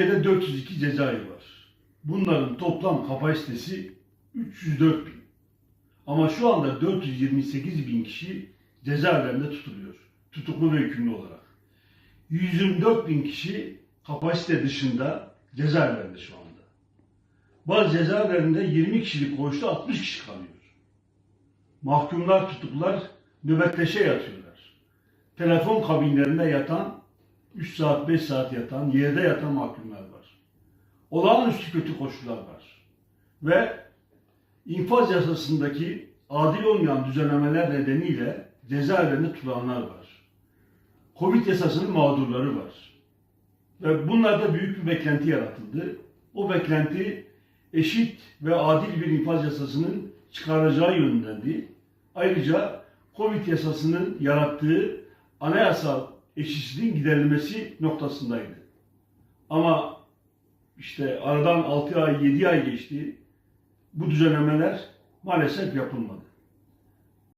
Türkiye'de 402 cezaevi var. Bunların toplam kapasitesi 304 bin. Ama şu anda 428 bin kişi cezaevlerinde tutuluyor. Tutuklu ve hükümlü olarak. 124 bin kişi kapasite dışında cezaevlerinde şu anda. Bazı cezaevlerinde 20 kişilik koğuşta 60 kişi kalıyor. Mahkumlar, tutuklular nöbetleşe yatıyorlar. Telefon kabinlerinde yatan, 3 saat, 5 saat yatan, yerde yatan mahkumlar. Olağanüstü kötü koşullar var. Ve infaz yasasındaki adil olmayan düzenlemeler nedeniyle cezaevlerinde tutulanlar var. Covid yasasının mağdurları var. Ve bunlarda büyük bir beklenti yaratıldı. O beklenti eşit ve adil bir infaz yasasının çıkaracağı yönündendi. Ayrıca Covid yasasının yarattığı anayasal eşitsizliğin giderilmesi noktasındaydı. Ama işte aradan 6 ay 7 ay geçti. Bu düzenlemeler maalesef yapılmadı.